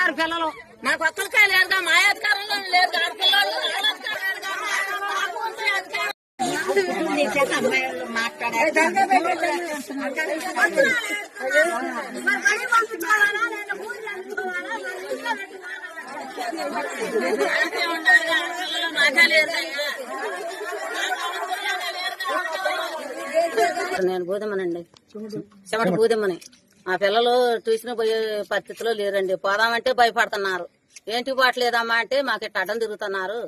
ఉన్నారు పిల్లలు. మాకు ఒక్కరికే లేదుగా మా అధికారంలో లేదు నేను భూతమ్మనండి చెమట మా పిల్లలు ట్యూషన్ పోయే పరిస్థితిలో లేరండి. పోదామంటే భయపడుతున్నారు. ఏంటి పోవట్లేదమ్మా అంటే మాకు ఇట్ట అడ్డం తిరుగుతున్నారు.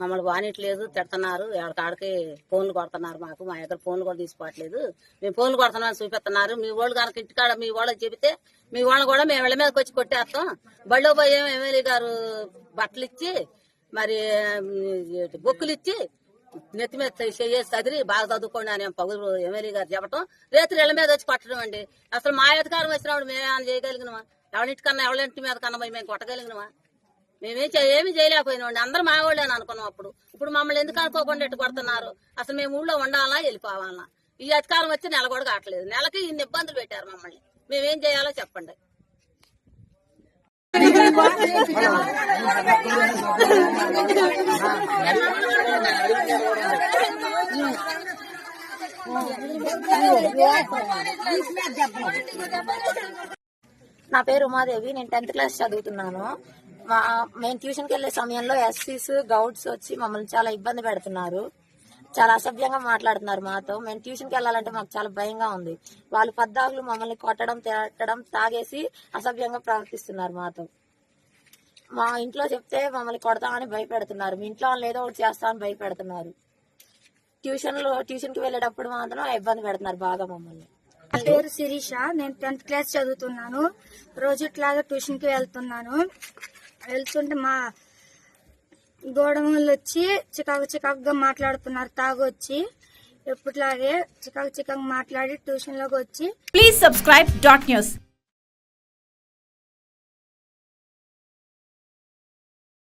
మమ్మల్ని బానిట్లేదు తిడుతున్నారు. ఎక్కడికాడికి ఫోన్లు కొడుతున్నారు మాకు. మా దగ్గర ఫోన్లు కూడా తీసుకోవట్లేదు. మేము ఫోన్లు కొడుతున్నాం చూపిస్తున్నారు. మీ వాళ్ళు కనుక ఇంటికాడ మీ వాళ్ళకి చెబితే మీ వాళ్ళని కూడా మేము ఇళ్ళ మీదకి వచ్చి కొట్టేస్తాం. బళ్ళో పోయి ఎమ్మెల్యే గారు బట్టలు ఇచ్చి మరి బొక్కులు ఇచ్చి నెత్తి మీద చేసి చదివి బాగా చదువుకోండి అని పగులు ఎమ్మెల్యే గారు చెప్పడం రేతులు ఇళ్ళ మీద వచ్చి పట్టడం అండి అసలు మా అధికారం వచ్చినప్పుడు మేమేమైనా చేయగలిగినమా? ఎవరింటికన్నా ఎవరింటి మీద కన్నా పోయి మేము కొట్టగలిగినమా? మేమేం ఏమి చేయలేకపోయినామండి. అందరూ మా వాళ్ళే అని అనుకున్నాం అప్పుడు. ఇప్పుడు మమ్మల్ని ఎందుకు అనుకోకుండా ఎట్టు కొడుతున్నారు? అసలు మేము ఊళ్ళో ఉండాలా వెళ్ళిపోవాలా? ఈ అధికారం వచ్చి నెల కూడా కావట్లేదు. నెలకి ఇన్ని ఇబ్బందులు పెట్టారు మమ్మల్ని. మేమేం చేయాలో చెప్పండి. నా పేరు ఉమాదేవి. నేను టెన్త్ క్లాస్ చదువుతున్నాను. మా మేము ట్యూషన్కి వెళ్ళే సమయంలో ఎస్సీస్ గౌడ్స్ వచ్చి మమ్మల్ని చాలా ఇబ్బంది పెడుతున్నారు. చాలా అసభ్యంగా మాట్లాడుతున్నారు మాతో. మేము ట్యూషన్కి వెళ్ళాలంటే మాకు చాలా భయంగా ఉంది. వాళ్ళు పద్దాకులు మమ్మల్ని కొట్టడం తిట్టడం తాగేసి అసభ్యంగా ప్రవర్తిస్తున్నారు మాతో. మా ఇంట్లో చెప్తే మమ్మల్ని కొడతామని భయపెడుతున్నారు. మీ ఇంట్లో వాళ్ళు ఏదో ఒకటి చేస్తామని భయపెడుతున్నారు. ట్యూషన్లో ట్యూషన్కి వెళ్ళేటప్పుడు మాత్రం ఇబ్బంది పెడుతున్నారు బాగా మమ్మల్ని. నా పేరు శిరీష. నేను టెన్త్ క్లాస్ చదువుతున్నాను. రోజు ఇట్లాగా ట్యూషన్కి వెళ్తున్నాను. వెళ్తుంటే మా గోడములు వచ్చి చికాకు చికాకుగా మాట్లాడుతున్నారు. తాగొచ్చి ఎప్పటిలాగే చికాకు చికాకు మాట్లాడి ట్యూషన్లోకి వచ్చి ప్లీజ్ సబ్స్క్రైబ్ డాట్ న్యూస్